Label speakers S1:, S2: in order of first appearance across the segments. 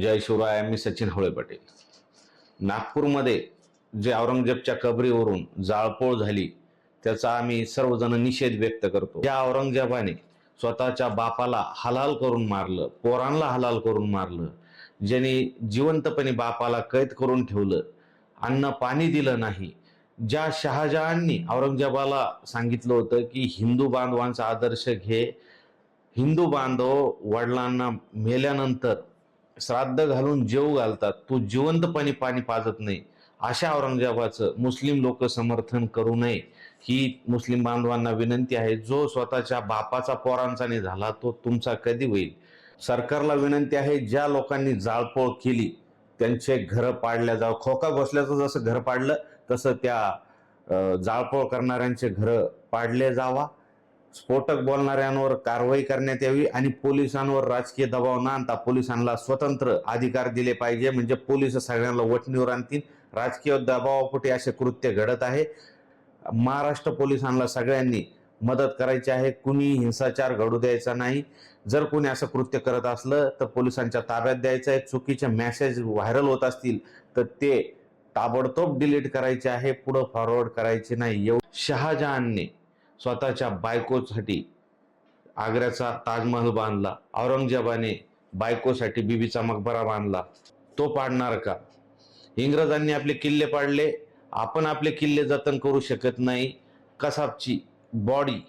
S1: जय शिवराय मी सचिन हवळे पटेल. नागपूरमध्ये जे औरंगजेबच्या कबरीवरून जाळपोळ झाली त्याचा आम्ही सर्वजण निषेध व्यक्त करतो. या औरंगजेबाने स्वतःच्या बापाला हलाल करून मारलं पोरांना हलाल करून मारलं ज्याने जिवंतपणे बापाला कैद करून ठेवलं अन्न पाणी दिलं नाही. ज्या शहाजहांनी औरंगजेबाला सांगितलं होतं की हिंदू बांधवांचा आदर्श घे. हिंदू बांधव वडिलांना मेल्यानंतर श्राद्ध घालून जेव घालतात. तो जिवंतपणे पाणी पाजत नाही. अशा औरंगजेबाचं मुस्लिम लोक समर्थन करू नये ही मुस्लिम बांधवांना विनंती आहे. जो स्वतःच्या बापाचा पोरांचा नाही झाला तो तुमचा कधी होईल? सरकारला विनंती आहे ज्या लोकांनी जाळपोळ केली त्यांचे घरं पाडल्या जावं. खोका घोसल्याचं जसं घर पाडलं तसं त्या जाळपोळ करणाऱ्यांचे घरं पाडले जावा. स्फोटक बोलणाऱ्यांवर कारवाई करण्यात यावी आणि पोलिसांवर राजकीय दबाव न आणता पोलिसांना स्वतंत्र अधिकार दिले पाहिजे. म्हणजे पोलीस सगळ्यांना वटणीवर आणतील. राजकीय दबावापोटी असे कृत्य घडत आहे. महाराष्ट्र पोलिसांना सगळ्यांनी मदत करायची आहे. कुणी हिंसाचार घडू द्यायचा नाही. जर कोणी असं कृत्य करत असलं तर पोलिसांच्या ताब्यात द्यायचं आहे. चुकीचे मॅसेज व्हायरल होत असतील तर ते ताबडतोब डिलीट करायचे आहे. पुढं फॉरवर्ड करायचे नाही. एव शहाजहानने स्वतःच्या बायकोसाठी आग्र्याचा ताजमहल बांधला. औरंगजेबाने बायकोसाठी बीबीचा मकबरा बांधला. तो पाडणार का? इंग्रजांनी आपले किल्ले पाडले. आपण आपले किल्ले जतन करू शकत नाही. कसाबची बॉडी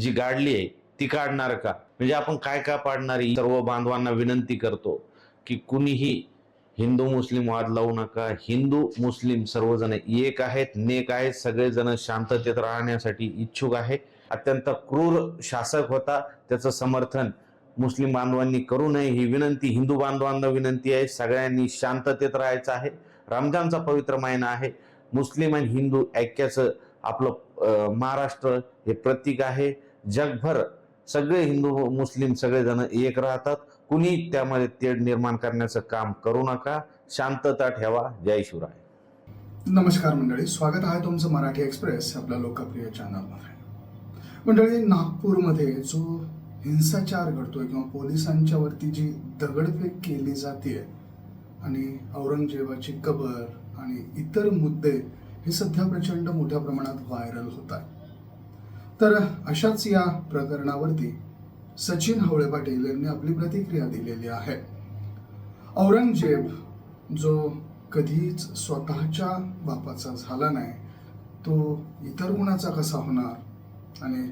S1: जी गाडली आहे ती काढणार का? म्हणजे आपण काय काय पाडणार आहे? सर्व बांधवांना विनंती करतो की कुणीही हिंदू मुस्लिम वाद लावू नका. हिंदू मुस्लिम सर्वजण एक आहेत नेक आहेत. सगळेजण शांततेत राहण्यासाठी इच्छुक आहे. अत्यंत क्रूर शासक होता. त्याचं समर्थन मुस्लिम बांधवांनी करू नये ही विनंती हिंदू बांधवांना विनंती आहे. सगळ्यांनी शांततेत राहायचं आहे. रमजानचा पवित्र महिना आहे. मुस्लिम आणि हिंदू ऐक्याचं आपलं महाराष्ट्र हे प्रतीक आहे. जगभर सगळे हिंदू मुस्लिम सगळेजण एक राहतात. कुणी त्यामध्ये तेढ निर्माण करण्याचं काम करू नका. शांतता ठेवा. जय शिवराय.
S2: नमस्कार मंडळी. स्वागत आहे तुमचं मराठी एक्सप्रेस आपल्या लोकप्रिय चॅनलमध्ये. मंडळी नागपूरमध्ये जो हिंसाचार घडतोय किंवा पोलिसांच्या वरती जी दगडफेक केली जाते आणि औरंगजेबाची कबर आणि इतर मुद्दे हे सध्या प्रचंड मोठ्या प्रमाणात व्हायरल होत आहे तर अशाच या प्रकरणावरती सचिन हवळे पाटील यांनी आपली प्रतिक्रिया दिलेली आहे. औरंगजेब जो कधीच स्वतःच्या बापाचा झाला नाही तो इतर कुणाचा कसा होणार? आणि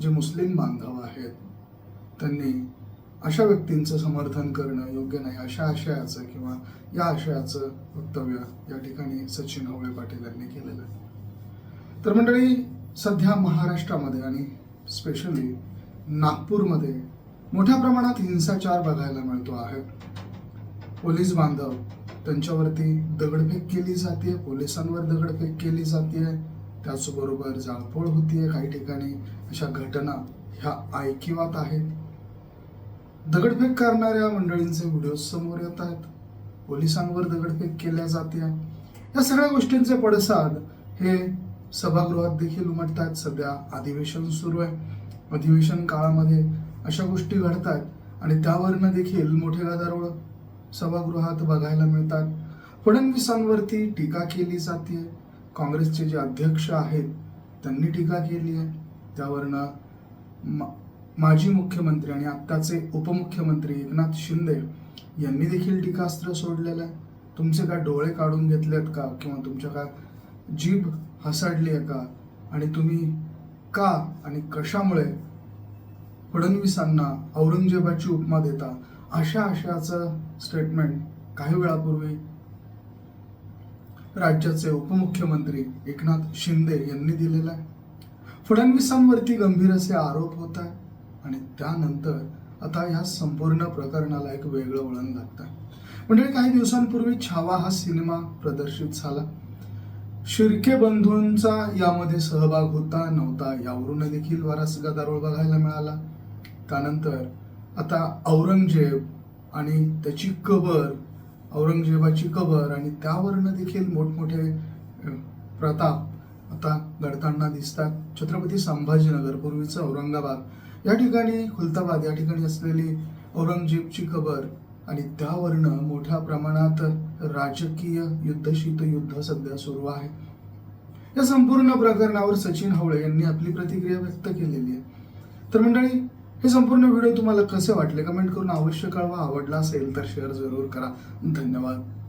S2: जे मुस्लिम बांधव आहेत त्यांनी अशा व्यक्तींचं समर्थन करणं योग्य नाही अशा आशयाचं किंवा या आशयाचं वक्तव्य या ठिकाणी सचिन हवळे पाटील यांनी केलेलं आहे. तर मंडळी सध्या महाराष्ट्रामध्ये आणि स्पेशली नागपूरमध्ये मोठ्या प्रमाणात हिंसाचार बघायला मिळतो आहे. पोलीस बांधव त्यांच्यावरती दगडफेक केली जाते पोलिसांवर दगडफेक केली जाते त्याचबरोबर जाळपोळ होतीये काही ठिकाणी. अशा घटना ह्या ऐकिवात आहेत. दगडफेक करणाऱ्या मंडळींचे व्हिडिओ समोर येत आहेत. पोलिसांवर दगडफेक केल्या जाते या सगळ्या गोष्टींचे पडसाद हे सभागृहात देखील उमटत आहेत सध्या अधिवेशन सुरू आहे. अधिवेशन काळामध्ये अशा गोष्टी घडत आहेत आणि त्यावरनं देखील मोठे गदारोळ सभागृहात बघायला मिळतात. फडणवीसांवरती टीका केली जाते काँग्रेसचे जे अध्यक्ष आहेत त्यांनी टीका केली आहे. त्यावरनं मा- माजी मुख्यमंत्री आणि आत्ताचे उपमुख्यमंत्री एकनाथ शिंदे यांनी देखील टीकास्त्र सोडलेलं आहे. तुमचे काय डोळे काढून घेतलेत का? किंवा तुमच्या काय जीभ हसाडली आहे का? आणि तुम्ही का आणि कशामुळे फडणवीसांना औरंगजेबाची उपमा देता? अशा आशयाचं स्टेटमेंट काही वेळापूर्वी राज्याचे उपमुख्यमंत्री एकनाथ शिंदे यांनी दिलेलं आहे. फडणवीसांवरती गंभीर असे आरोप होत आहे आणि त्यानंतर आता या संपूर्ण प्रकरणाला एक वेगळं वळण लागतं म्हणजे काही दिवसांपूर्वी छावा हा सिनेमा प्रदर्शित झाला. शिर्के बंधूंचा यामध्ये सहभाग होता नव्हता यावरून देखील बराच गदारोळ बघायला मिळाला. त्यानंतर आता औरंगजेब आणि त्याची कबर औरंगजेबाची कबर आणि त्यावरनं देखील मोठमोठे प्रताप आता घडताना दिसतात. छत्रपती संभाजीनगर पूर्वीचं औरंगाबाद. या ठिकाणी खुलताबाद या ठिकाणी असलेली औरंगजेबची कबर आणि त्यावरनं मोठ्या प्रमाणात राजकीय युद्ध सध्या सुरू आहे. या संपूर्ण प्रकरणावर सचिन हवळे यांनी आपली प्रतिक्रिया व्यक्त केलेली आहे. तर मंडळी हे संपूर्ण व्हिडिओ तुम्हाला कसे वाटले? कमेंट करून अवश्य कळवा. आवडला असेल तर शेअर जरूर करा. धन्यवाद.